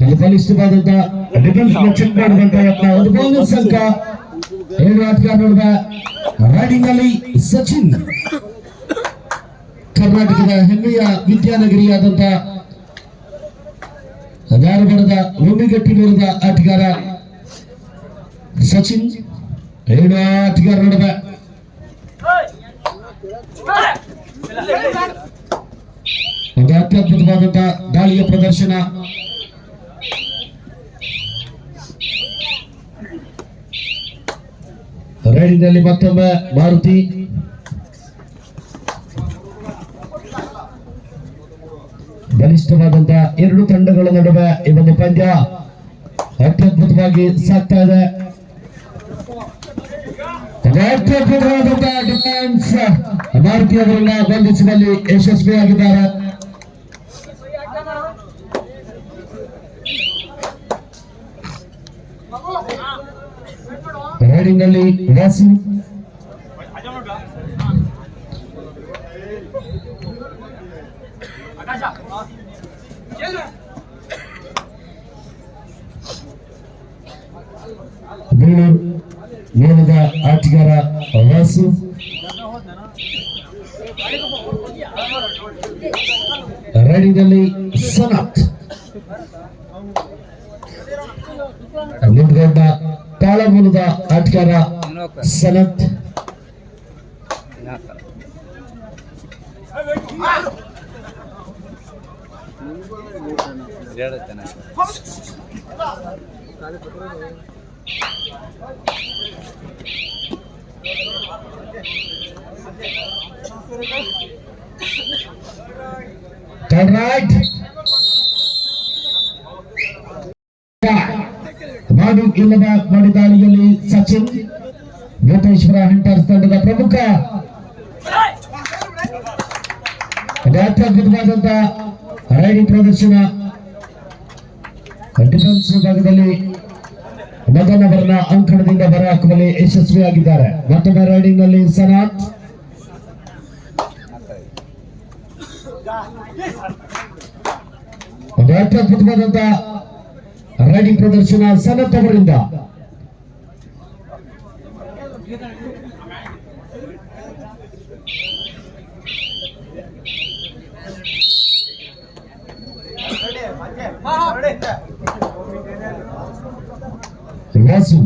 ಇಲ್ಲಿ ಬಲಿಷ್ಠವಾದಂತ defence check ಮಾಡುವಂತ ಯತ್ನ ಒಂದು ಬೋನಸ್ ಅಂಕ ಏಳು ಆಟಗಾರ ನೋಡುವ ರೈಡಿಂಗ್ ಅಲ್ಲಿ ಸಚಿನ್ ಕರ್ನಾಟಕದ ಹೆಮ್ಮೆಯ ವಿದ್ಯಾನಗರಿಯಾದಂತ ಧಾರವಾಡದ ಲೋಮಿಗಟ್ಟಿನೂರದ ಆಟಗಾರ ಸಚಿನ್ ಏಳು ಆಟಗಾರ ನೋಡುವ ಒಂದು ಅತ್ಯದ್ಭುತವಾದಂತಹ ದಾಳಿಯ ಪ್ರದರ್ಶನ. ರೈಡಿನಲ್ಲಿ ಮತ್ತೊಮ್ಮೆ ಮಾರುತಿ. ಬಲಿಷ್ಠವಾದಂತಹ ಎರಡು ತಂಡಗಳ ನಡುವೆ ಈ ಒಂದು ಪಂದ್ಯ ಅತ್ಯದ್ಭುತವಾಗಿ ಸಾಗ್ತಾ ಇದೆ. ಅತ್ಯದ್ಭುತವಾದಂತಹ ಅತ್ಯದ್ಭುತವಾದಂತ ಡಿಫೆನ್ಸ್ ಮಾರುತಿ ಅವರನ್ನ ಬಂಧಿಸುವಲ್ಲಿ ಯಶಸ್ವಿಯಾಗಿದ್ದಾರೆ. ರೈಡಿಂಗ್ನಲ್ಲಿ ವಾಸಿ ಬೇಲೂರು ಮೇಲದ ಆಟಗಾರ ವಾಸು ರೈಡಿಂಗ್ನಲ್ಲಿ ಸನತ್ ಮುಂದ್ಗಡ್ಡ ತಾಳಮೂಲದ ಆಟಗಾರ ಸನತ್ Turn right. ಮಾಡು ಇಲ್ಲದ ಮಾಡಿ ದಾಳಿಯಲ್ಲಿ ಸಚಿನ್ ಗೋಪೇಶ್ವರ ಹಂಟರ್ಸ್ ತಂಡದ ಪ್ರಮುಖ. ರೈಡಿಂಗ್ ಪ್ರದರ್ಶನ. ಡಿಫೆನ್ಸ್ ವಿಭಾಗದಲ್ಲಿ ಮೊದಲ ಅವರನ್ನ ಅಂಕಣದಿಂದ ಹೊರಹಾಕುವಲ್ಲಿ ಯಶಸ್ವಿಯಾಗಿದ್ದಾರೆ. ಮತ್ತೊಮ್ಮೆ ರೈಡಿಂಗ್ನಲ್ಲಿ ಸನಾತ್. ಅತ್ಯದ್ಭುತವಾದಂತಹ ಅತ್ಯದ್ಭುತವಾದಂತ ರೈಡಿಂಗ್ ಪ್ರದರ್ಶನ ಸನತ್ ಅವರಿಂದ. ವಾಸು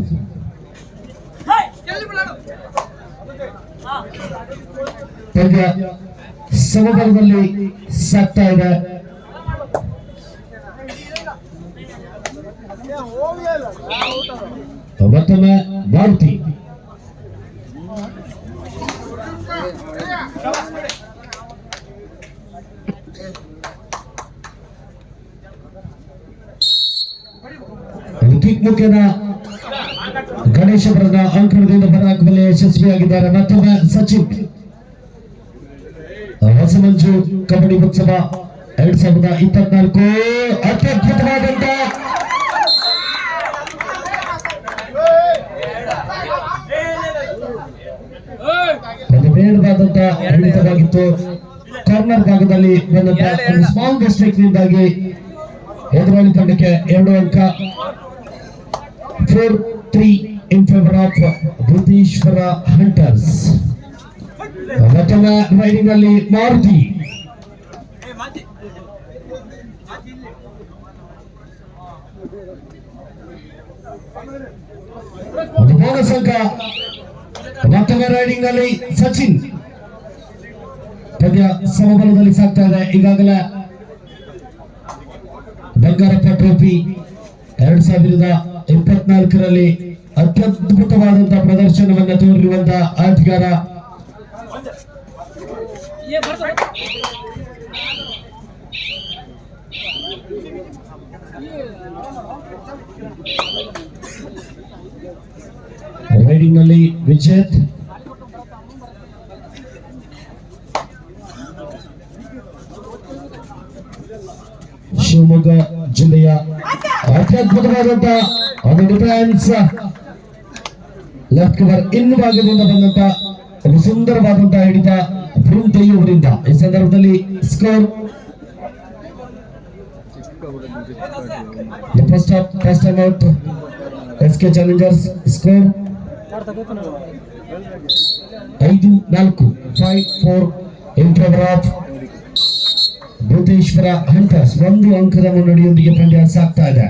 ಪಂದ್ಯ ಸಮಬಲದಲ್ಲಿ ಸಾಗ್ತಾ ಇದೆ. ಮತ್ತೊಮ್ಮೆ ಮಾರುತಿ ಒಂದು ಗಣೇಶ ಬರದ ಅಂಕಣದಿಂದ ಹೊರಹಾಕುವಲ್ಲಿ ಯಶಸ್ವಿಯಾಗಿದ್ದಾರೆ. ಮತ್ತೊಮ್ಮೆ ಸಚಿನ್. ಹೊಸಮಂಜು ಕಬಡ್ಡಿ ಉತ್ಸವ ಎರಡ್ ಸಾವಿರದ ಇಪ್ಪತ್ನಾಲ್ಕು ಅತ್ಯದ್ಭುತವಾದಂತ ಒಂದು ಬೇಡವಾದಂತ ಹಿಡಿತವಾಗಿತ್ತು ಕಾರ್ನರ್ ಭಾಗದಲ್ಲಿ ಬಂದಂತ ಒಂದು ಸ್ಮಾಲ್ ಮಿಸ್ಟೇಕ್ ನಿಂದಾಗಿ ಎದುರಾಳಿ ತಂಡಕ್ಕೆ ಎರಡು ಅಂಕ. Four three in favour of Brihadeeshwara Hunters ಮತ್ತೊಮ್ಮೆ ರೈಡಿಂಗ್ ಅಲ್ಲಿ ಮಾರುತಿ. ಬೋನಸ್ ಅಂಕ. ಮತ್ತೊಮ್ಮೆ ರೈಡಿಂಗ್ ಅಲ್ಲಿ ಸಚಿನ್. ಪಂದ್ಯ ಸಮಬಲದಲ್ಲಿ ಸಾಗ್ತಾ ಇದೆ. ಈಗಾಗಲೇ ಬಂಗಾರಪ್ಪ ಟ್ರೋಫಿ ಎರಡ್ ಸಾವಿರದ ಇಪ್ಪತ್ನಾಲ್ಕರಲ್ಲಿ ಅತ್ಯದ್ಭುತವಾದಂತಹ ಪ್ರದರ್ಶನವನ್ನು ತೋರಿರುವಂತಹ ಆಟಗಾರ. ರೈಡಿಂಗ್ನಲ್ಲಿ ವಿಜೇತ್. ಅತ್ಯದ್ಭುತವಾದಂತ ಒಂದು ಡಿಫೆನ್ಸ್ ಲೆಫ್ಟ್ ಕವರ್ ಇನ್ನು ಭಾಗದಿಂದ ಬಂದಂತ ಒಂದು ಸುಂದರವಾದಂತಹ ಹಿಡಿತ ಭ್ರೂಣ್ ಅವರಿಂದ ಈ ಸಂದರ್ಭದಲ್ಲಿ score first of first time out S K Challengers score ಐದು ನಾಲ್ಕು five four in favour of Bhuteshwara Hunters ಒಂದು ಅಂಕದ ಮುನ್ನಡೆಯೊಂದಿಗೆ ಪಂದ್ಯ ಸಾಗ್ತಾ ಇದೆ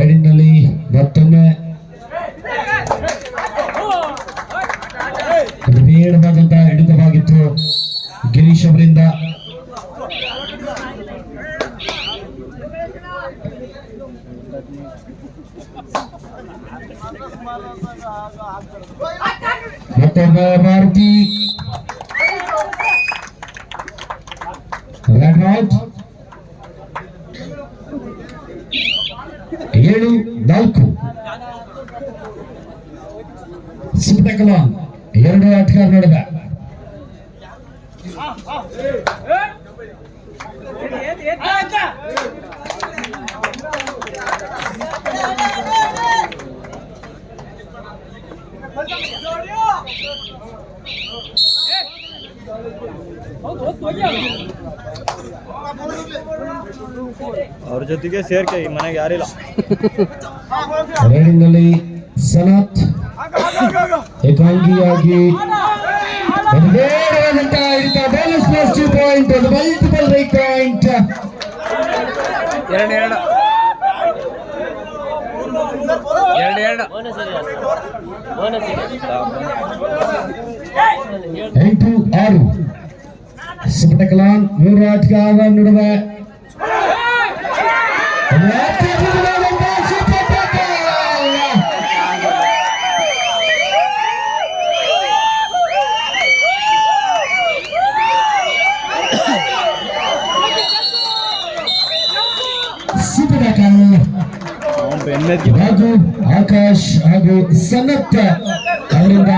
ರೈಡಿಂಗ್ನಲ್ಲಿ ಮತ್ತೊಮ್ಮೆ ನೇರವಾದಂತಹ ಹಿಡಿತವಾಗಿತ್ತು ಗಿರೀಶ್ ಅವರಿಂದ. ಮತ್ತೊಬ್ಬ ಮಾರುತಿ ರೆಡ್ ಔಟ್ ಏಳು ನಾಲ್ಕು ಸಿಂಪಟಕಲಾನ್ ಎರಡು ಆಟಗಾರ ನಡುವೆ ಅವ್ರ ಜೊತೆಗೆ ಸೇರ್ಕೆ ಈ ಮನೆಗೆ ಯಾರಿಲ್ಲ. ರೈಡಿಂಗ್ನಲ್ಲಿ ಸನತ್ ಏಕಾಂಗಿಯಾಗಿ ಪಾಯಿಂಟ್ ಮಲ್ಟಿಪಲ್ ರೈಟ್ ಪಾಯಿಂಟ್ ಎರಡು ಎರಡು. ಎರಡು ಎರಡು. ಎಂಟು ಆರು. ಸಿಂಪಟಕಲಾನ್ ಮೂರು ಆಟಗಾರರ ನಡುವೆ ಹಾಗೂ ಆಕಾಶ್ ಹಾಗೂ ಸನತ್ ಅವರಿಂದ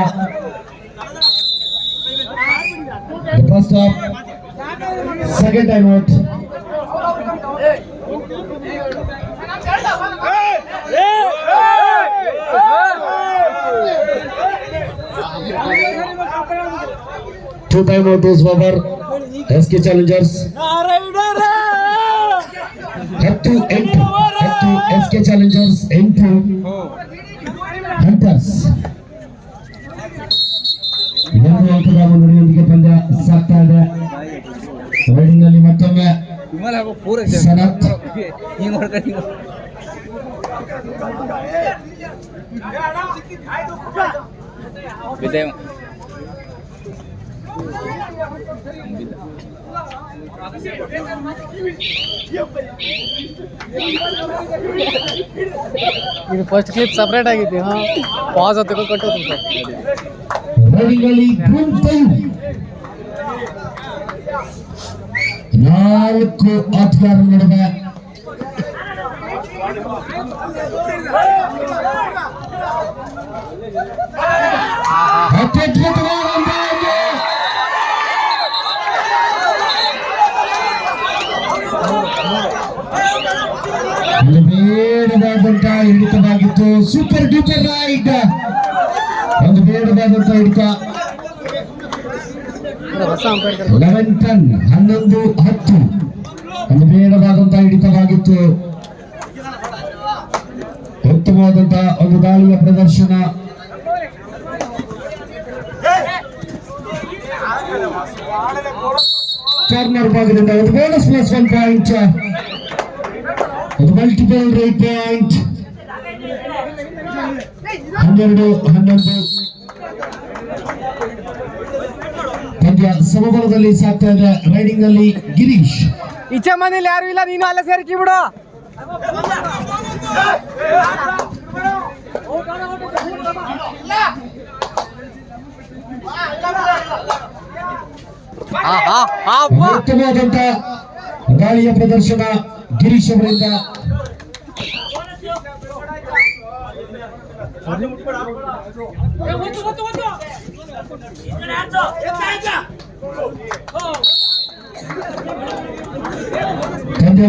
first half second time out two time out is over S K challengers ಹತ್ತು ಎಂಟು ಹತ್ತು ಎಸ್ ಕೆ ಚಾಲೆಂಜರ್ಸ್ ಎಂಟು ಹಂಟರ್ಸ್ ಎರಡು ಅಂಕದ ಮುನ್ನಡೆಯೊಂದಿಗೆ ಪಂದ್ಯ ಸಾಗ್ತಾ ಇದೆ ರೈಡಿಂಗ್ನಲ್ಲಿ ಮತ್ತೊಮ್ಮೆ ವಿಮಲ್ ಹಾಗೂ ಪೂರ ಸನತ್ ಹಿಂಗ್ ಮಾಡ್ಕೊಂಡು ಬಿದ್ದೆ ಇದು ಫಸ್ಟ್ ಕ್ಲಿಪ್ ಸಪ್ರೇಟ್ ಆಗಿತ್ತು ಹಾಂ ಪಾಸ್ ಹತ್ತಕ್ಕೆ ಕಟ್ಟು ರೈಡಿಂಗ್ನಲ್ಲಿ ಭೂಮ್ ಟೈಮ್ ನಾಲ್ಕು ಆಟಗಾರರ ನಡುವೆ. ಅತ್ಯದ್ಭುತವಾದಂತಹ ಒಂದು ಬೇಡವಾದಂತಹ ಹಿಡಿತವಾಗಿತ್ತು. ಸೂಪರ್ ಡೂಪರ್ ರೈಡ್ ಒಂದು ಬೇಡವಾದಂತಹ ಹಿಡಿತ. ಲೆವೆನ್ ಟನ್ ಹನ್ನೊಂದು, ಹತ್ತು. ಒಂದು ಬೇಡವಾದಂತಹ ಹಿಡಿತವಾಗಿತ್ತು. ಉತ್ತಮವಾದಂತಹ ಒಂದು ದಾಳಿಯ ಪ್ರದರ್ಶನ. ಕಾರ್ನರ್ ಭಾಗದಿಂದ ಒಂದು bonus plus one point multiple right point ಹನ್ನೆರಡು ಹನ್ನೊಂದು. ಪಂದ್ಯ ಸಮಬಲದಲ್ಲಿ ಸಾಗ್ತಾ ಇದೆ ರೈಡಿಂಗ್ನಲ್ಲಿ ಗಿರೀಶ್. ಈಚೆ ಮನೇಲಿ ಯಾರು ಇಲ್ಲ ನೀನು ಅಲ್ಲ ಸೇರಿಕಿ ಬಿಡು. ಉತ್ತಮವಾದಂತ ಗಾಳಿಯ ಪ್ರದರ್ಶನ ಗಿರೀಶ್ ಅವರಿಂದ.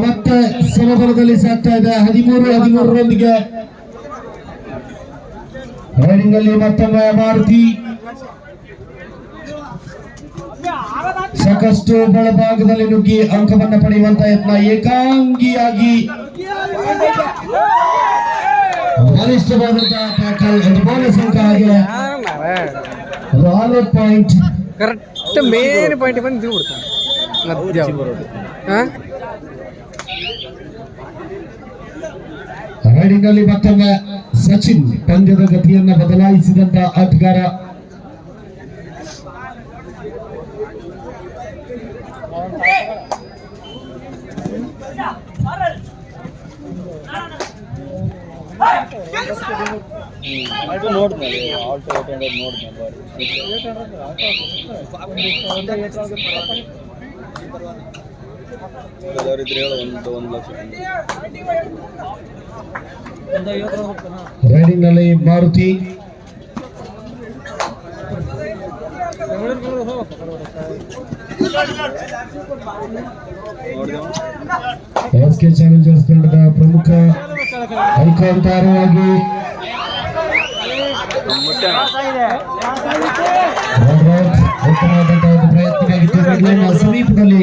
ಮತ್ತೆ ಸಮಬಲದಲ್ಲಿ ಸಾಗ್ತಾ ಇದೆ. ಹದಿಮೂರು ಹದಿಮೂರರೊಂದಿಗೆ. ರೈಡಿಂಗ್ ಅಲ್ಲಿ ಮತ್ತೊಮ್ಮೆ ಮಾರುತಿ. ಸಾಕಷ್ಟು ಬಲಭಾಗದಲ್ಲಿ ನುಗ್ಗಿ ಅಂಕವನ್ನು ಪಡೆಯುವಂತ ಯತ್ನ ಏಕಾಂಗಿಯಾಗಿ ಬಲಿಷ್ಠವಾದಂತಹ ಟ್ಯಾಕಲ್ ಒಂದು ಬೋನಸ್ ಅಂಕ ಆಗಿದೆ ಅದು ಆರು ಪಾಯಿಂಟ್ ಕರೆಕ್ಟ್ ಮೇನ್ ಪಾಯಿಂಟ್ ಬಂದು ಇದು ಬಿಡ್ತಾನೆ. ಮಧ್ಯ ಹಾಂ? ರೈಡಿಂಗ್ ಅಲ್ಲಿ ಮತ್ತೊಮ್ಮೆ ಸಚಿನ್ ಪಂದ್ಯದ ಗತಿಯನ್ನ ಬದಲಾಯಿಸಿದಂತ ಆಟಗಾರ ಆಲ್ಟೋ ನೋಡಿದ್ಮೇಲೆ ಆಲ್ಟೋ ಏಟ್ ಹಂಡ್ರೆಡ್ ನೋಡಿದ್ಮೇಲೆ ಇದ್ರೆ ಹೇಳು ಒಂದು ಒಂದು ಲಕ್ಷ. ರೈಡಿಂಗ್ನಲ್ಲಿ ಮಾರುತಿ. ಎಸ್ ಕೆ ಚಾಲೆಂಜರ್ಸ್ ತಂಡದ ಪ್ರಮುಖ ಐಕಾನ್ ತಾರವಾಗಿ ರಾಡ್ರಾಜ್ ಉತ್ತಮವಾದಂತಹ ಒಂದು ಪ್ರಯತ್ನವಾಗಿತ್ತು ಮಿಡ್ಲೈನ್ನ ಸಮೀಪದಲ್ಲಿ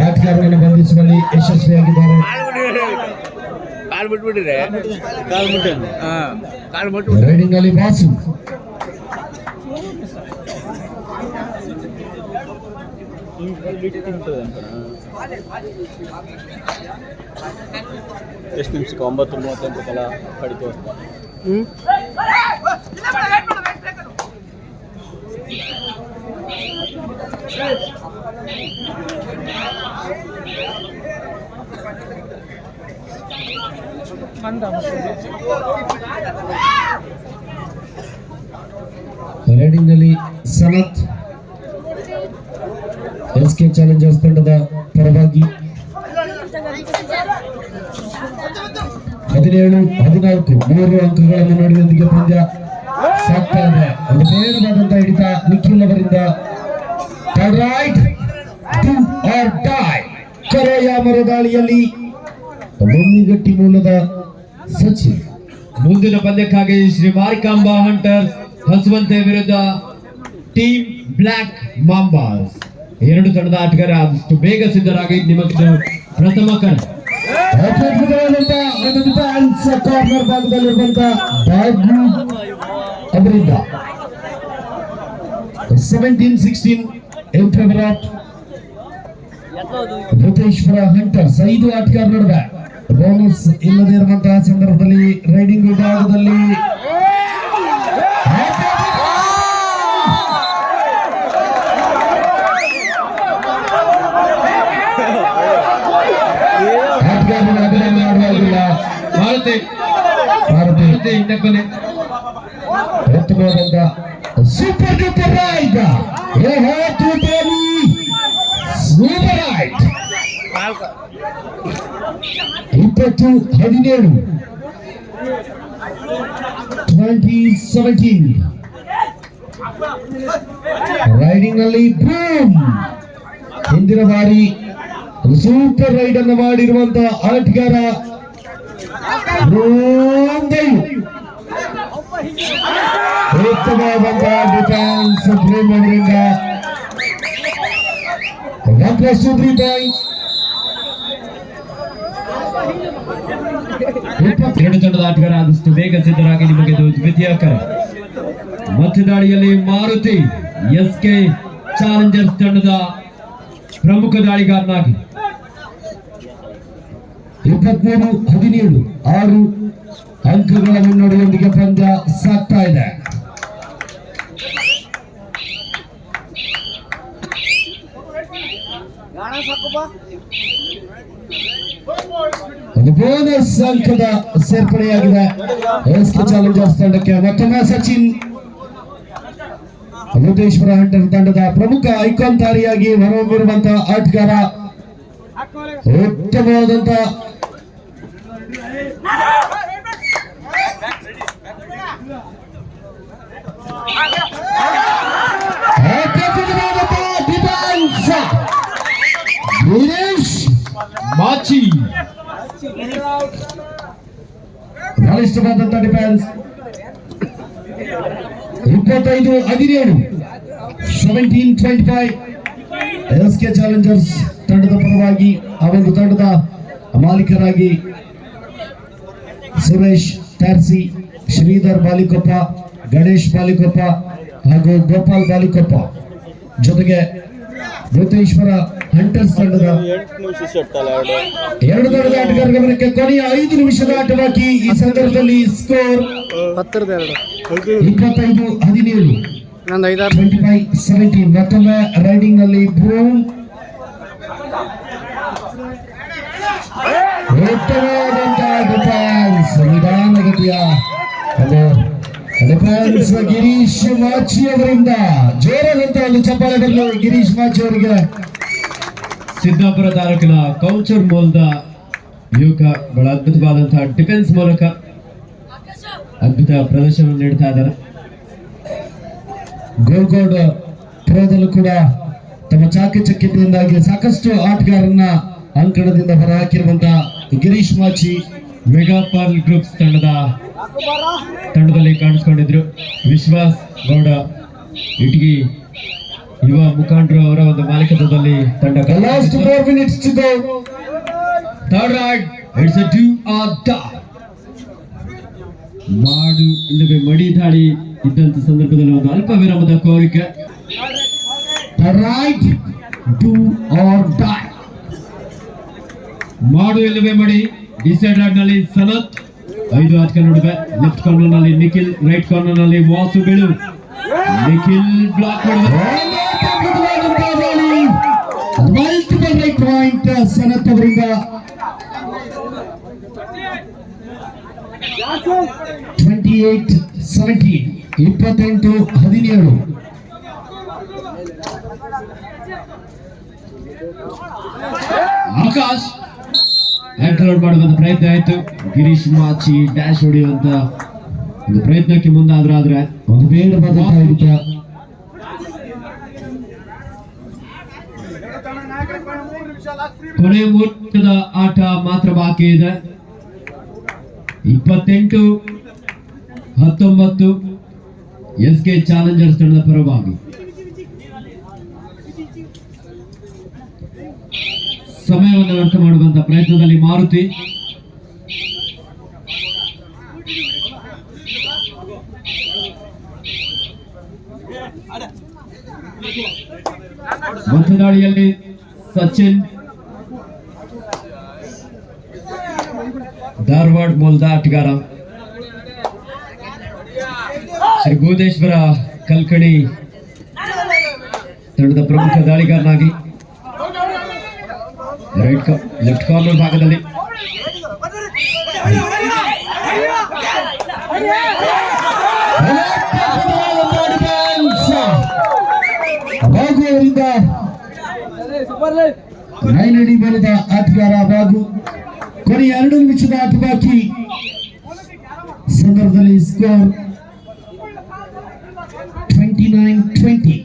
ಆಟಗಾರರನ್ನು ಬಂಧಿಸುವಲ್ಲಿ ಯಶಸ್ವಿಯಾಗಿದ್ದಾರೆ. ಕಾಲು ಬಿಟ್ಬಿಟ್ಟಿರೆ ಕಾಲ್ ಮುಟ್ಟೆ ಹಾಂ ಕಾಲು ಬಿಟ್ಟು ರೈಡಿಂಗ್ ಅಲ್ಲಿ ಬಾಸು ಎಷ್ಟು ನಿಮಿಷಕ್ಕೆ ಒಂಬತ್ತು ಮೂವತ್ತೆಂಟು ಕಲ ಕಡಿತು ಹ್ಞೂ ರೈಡಿಂಗ್ನಲ್ಲಿ ಸನತ್ ಎಸ್ ಕೆ ಚಾಲೆಂಜರ್ಸ್ ತಂಡದ ಪರವಾಗಿ ಹದಿನೇಳು, ಹದಿನಾಲ್ಕು, ಮೂರು ಅಂಕಗಳನ್ನು ಮುನ್ನಡೆಯೊಂದಿಗೆ ಪಂದ್ಯ ಸಾಕ್ತಾ ಇದೆ ಒಂದು ನೇರವಾದಂತಹ ಹಿಡಿತ ನಿಖಿಲ್ ಅವರಿಂದ. ಮರದಾಳಿಯಲ್ಲಿ ಬೊಮ್ಮಿಗಟ್ಟಿ ಮೂಲದ ಸಚಿನ್. ಮುಂದಿನ ಪಂದ್ಯಕ್ಕಾಗಿ ಶ್ರೀ ಮಾರಿಕಾಂಬಾ ಹಂಟರ್ಸ್ ಹಸುವಂತೆ ವಿರುದ್ಧ ಟೀಮ್ ಬ್ಲಾಕ್ ಮಾಂಬಾಸ್ ಎರಡು ತಂಡದ ಆಟಗಾರ ಬೇಗ ಸಿದ್ಧರಾಗಿ ನಿಮಗೆ ಪ್ರಥಮ ಕಣ ಕಾರ್ನರ್ ಭಾಗದಲ್ಲಿರುವಂತ ಬಾಬು ಅವರಿಂದ seventeen sixteen in favour of Bhuteshwara hunters ಐದು ಆಟಗಾರ ನಡುವೆ. ಬೋನಸ್ ಇಲ್ಲದೆ ಇರುವಂತಹ ಸಂದರ್ಭದಲ್ಲಿ ರೈಡಿಂಗ್ ವಿಭಾಗದಲ್ಲಿ ಭಾರತಿ ಭಾರತಿ ಭಾರತಿ ಇನ್ನೊಬ್ಬನೇ. ಉತ್ತಮವಾದಂತ super duper raid super raid ಇಪ್ಪತ್ತು, ಹದಿನೇಳು ಟ್ವೆಂಟಿ ಸೆವೆಂಟೀನ್ ರೈಡಿಂಗ್ನಲ್ಲಿ ಬೂಮ್ ಹಿಂದಿನ ಬಾರಿ ಸೂಪರ್ ರೈಡ್ ಅನ್ನು ಮಾಡಿರುವಂತಹ ಆಟಗಾರ ಎರಡು ತಂಡದ ಆಟಗಾರ ಆದಷ್ಟು ಬೇಗ ಸಿದ್ಧರಾಗಿ ನಿಮಗೆ ಇದು ದ್ವಿತೀಯ ಕರೆ ಮತ್ತೆ ದಾಳಿಯಲ್ಲಿ ಮಾರುತಿ ಎಸ್ ಕೆ ಚಾಲೆಂಜರ್ಸ್ ತಂಡದ ಪ್ರಮುಖ ದಾಳಿಗಾರನಾಗಿ ಇಪ್ಪತ್ಮೂರು ಹದಿನೇಳು ಆರು ಅಂಕಗಳ ಮುನ್ನಡೆಯೊಂದಿಗೆ ಪಂದ್ಯ ಸಾಗ್ತಾ ಇದೆ. ಬೋನಸ್ ಅಂಕದ ಸೇರ್ಪಡೆಯಾಗಿದೆ. ಚಾಲೆಂಜರ್ಸ್ ತಂಡಕ್ಕೆ ಮತ್ತೊಮ್ಮೆ ಸಚಿನ್. ಅಮೃತೇಶ್ವರ ಹಂಟರ್ ತಂಡದ ಪ್ರಮುಖ ಐಕಾನ್ ತಾರಿಯಾಗಿ ಹೊರಹೊಮ್ಮಿರುವಂತಹ ಆಟಗಾರ ಉತ್ತಮವಾದಂತ ಗಿರೀಶ್ ಮಾಚಿ ಬಲಿಷ್ಠವಾದಂತ ಡಿಫೆನ್ಸ್ ಇಪ್ಪತ್ತೈದು ಹದಿನೇಳು seventeen twenty five S K Challengers ತಂಡದ ಪರವಾಗಿ ಒಂದು ತಂಡದ ಮಾಲೀಕರಾಗಿ ಸುರೇಶ್ ಟ್ಯಾರ್ಸಿ ಶ್ರೀಧರ್ ಬಾಲಿಕೊಪ್ಪ ಗಣೇಶ್ ಬಾಲಿಕೊಪ್ಪ ಹಾಗೂ ಗೋಪಾಲ್ ಬಾಲಿಕೊಪ್ಪ ಜೊತೆಗೆ ಭೂತೇಶ್ವರ ಹಂಟರ್ಸ್ ತಂಡದ ಎರಡು ತಂಡದ ಆಟಗಾರ ಗಮನಕ್ಕೆ ಕೊನೆಯ ಐದು ನಿಮಿಷದ ಆಟವಾಗಿ ಈ ಸಂದರ್ಭದಲ್ಲಿ ಸ್ಕೋರ್ ಇಪ್ಪತ್ತೈದು ಹದಿನೇಳು ಟ್ವೆಂಟಿ ಫೈವ್ ಸೆವೆಂಟೀನ್ ಮತ್ತೊಮ್ಮೆ ರೈಡಿಂಗ್ನಲ್ಲಿ ಬ್ರೂಮ್ ಡಿಫೆನ್ಸ್ ಗಿರೀಶ್ ಮಾಚಿ ಅವರಿಂದ ಜೋರಾದಂತಹ ಒಂದು ಚಪ್ಪಾಳೆ ಬರಲು ಗಿರೀಶ್ ಮಾಚಿ ಅವರಿಗೆ ಸಿದ್ದಾಪುರ ತಾಲೂಕಿನ ಕೌಚರ್ ಮೂಲದ ಯುವಕ, ಬಹಳ ಅದ್ಭುತವಾದಂತಹ ಡಿಫೆನ್ಸ್ ಮೂಲಕ ಅದ್ಭುತ ಪ್ರದರ್ಶನ ನೀಡ್ತಾ ಇದ್ದಾರೆ. ಗೋಲ್ಗೋಡ್ ಪ್ರೋದಲ್ಲೂ ಕೂಡ ತಮ್ಮ ಚಾಕಚಕ್ಯತೆಯಿಂದಾಗಿ ಸಾಕಷ್ಟು ಆಟಗಾರರನ್ನ ಅಂಕಣದಿಂದ ಹೊರಹಾಕಿರುವಂತಹ Girish Machi mega pearl groups ತಂಡದ ತಂಡದಲ್ಲಿ ಕಾಣಿಸ್ಕೊಂಡಿದ್ರು. ವಿಶ್ವಾಸ್ ಗೌಡ ಇಟಗಿ ಯುವ ಮುಖಂಡರು ಅವರ ಒಂದು ಮಾಲೀಕತ್ವದಲ್ಲಿ ತಂಡ to third raid it's die ಮಾಡು ಇಲ್ಲವೇ ಮಡಿ ದಾಳಿ ಇದ್ದಂತ ಸಂದರ್ಭದಲ್ಲಿ ಒಂದು ಅಲ್ಪ ವಿರಾಮದ ಕೋರಿಕೆ. ರೈಟ್ ಟು ಆರ್ ಡೈ ಮಾಡು ಇಲ್ಲವೇ ಮಾಡಿ? ಡಿಸೈಡ್ನಲ್ಲಿ ಸನತ್. ಐದು ಹತ್ತು ನಡುವೆ ಲೆಫ್ಟ್ ಕಾರ್ನರ್ನಲ್ಲಿ ನಿಖಿಲ್ ರೈಟ್ ಕಾರ್ನರ್ನಲ್ಲಿ ವಾಸು ಬೀಳು Nikhil block multiple right point Sanath ಅವರಿಂದ. ಟ್ವೆಂಟಿ ಏಟ್ ಸೆವೆಂಟೀನ್ ಇಪ್ಪತ್ತೆಂಟು ಹದಿನೇಳು. ಆಕಾಶ್ ಆಂಕರ್ ಮಾಡುವಂತ ಪ್ರಯತ್ನ ಆಯ್ತು. ಗಿರೀಶ್ ಮಾಚಿ ಡ್ಯಾಶ್ ಹೊಡೆಯುವಂತ ಒಂದು ಪ್ರಯತ್ನಕ್ಕೆ ಮುಂದಾದ್ರಾದ್ರೆ ಒಂದು ಬೇಡ ಹಿಡಿತ ಕೊನೆಯ ಮುಹೂರ್ತದ ಆಟ ಮಾತ್ರ ಬಾಕಿ ಇದೆ. ಇಪ್ಪತ್ತೆಂಟು, ಹತ್ತೊಂಬತ್ತು, ಎಸ್ ಕೆ ಚಾಲೆಂಜರ್ಸ್ ತಂಡದ ಪರವಾಗಿ. ಸಮಯವನ್ನು ವ್ಯರ್ಥ ಮಾಡುವಂತ ಪ್ರಯತ್ನದಲ್ಲಿ ಮಾರುತಿ. ಮಧ್ಯದಾಳಿಯಲ್ಲಿ ಸಚಿನ್, ಧಾರವಾಡ ಮೂಲದ ಆಟಗಾರ ಶ್ರೀ ಭೂತೇಶ್ವರ ಕಲ್ಕಣಿ ತಂಡದ ಪ್ರಮುಖ ದಾಳಿಗಾರನಾಗಿ ರೈಟ್ ಲೆಫ್ಟ್ ಕಾರ್ನರ್ ಭಾಗದಲ್ಲಿ ಬಾಗು ಅವರಿಂದ ನೈನ್ ಅಡಿ ಬಲದ ಆಟಗಾರ ಬಾಗು ಕೊನೆಯ ಎರಡು ನಿಮಿಷದ ಆಟ ಬಾಕಿ ಸಂದರ್ಭದಲ್ಲಿ ಸ್ಕೋರ್ ಟ್ವೆಂಟಿ ನೈನ್ ಟ್ವೆಂಟಿ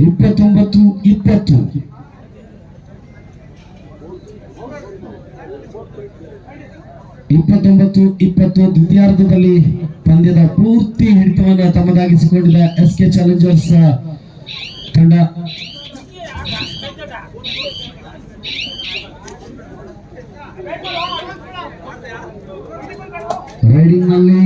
ಇಪ್ಪತ್ತೊಂಬತ್ತು ಇಪ್ಪತ್ತು ಇಪ್ಪತ್ತೊಂಬತ್ತು, ಇಪ್ಪತ್ತು ದ್ವಿತೀಯಾರ್ಧದಲ್ಲಿ ಪಂದ್ಯದ ಪೂರ್ತಿ ಹಿಡಿತವನ್ನು ತಮ್ಮದಾಗಿಸಿಕೊಂಡಿದ್ದ ಎಸ್ ಕೆ ಚಾಲೆಂಜರ್ಸ್ ತಂಡ. ರೈಡಿಂಗ್ನಲ್ಲಿ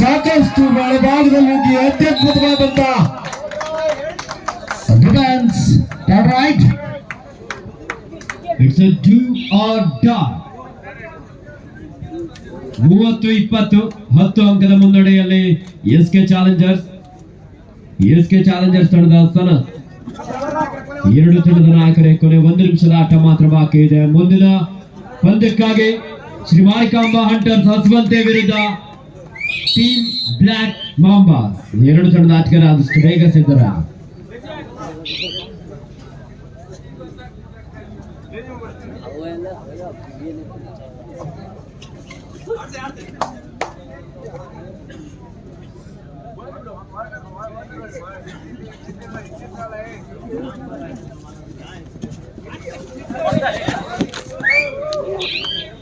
ಸಾಕಷ್ಟು ಒಳಭಾಗದಲ್ಲಿ ಅತ್ಯದ್ಭುತವಾದಂತ defence right. It's a do or die ಮೂವತ್ತು, ಇಪ್ಪತ್ತು, ಹತ್ತು ಅಂಕದ ಮುನ್ನಡೆಯಲ್ಲಿ S K Challengers S K Challengers ತಂಡದ ಸ್ಥಾನ ಎರಡು ತಂಡದ ನಾಯಕರೇ, ಕೊನೆ ಒಂದು ನಿಮಿಷದ ಆಟ ಮಾತ್ರ ಬಾಕಿ ಇದೆ. ಮುಂದಿನ ಪಂದ್ಯಕ್ಕಾಗಿ ಶ್ರೀ ಮಾರಿಕಾಂಬ ಹಂಟರ್ಸ್ ಹಸುವಂತೆ ವಿರುದ್ಧ ಟೀಮ್ ಬ್ಲಾಕ್ ಮಾಂಬಾಸ್ ಎರಡು ತಂಡದ ಆಟಗಾರ ಆದಷ್ಟು ಬೇಗ ಸಿದ್ಧರಾಗಿ.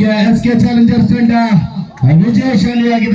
ಇದರೊಂದಿಗೆ ಎಸ್ ಕೆ ಚಾಲೆಂಜರ್ಸ್ ತಂಡ ವಿಜಯಶಾಲಿಯಾಗಿದೆ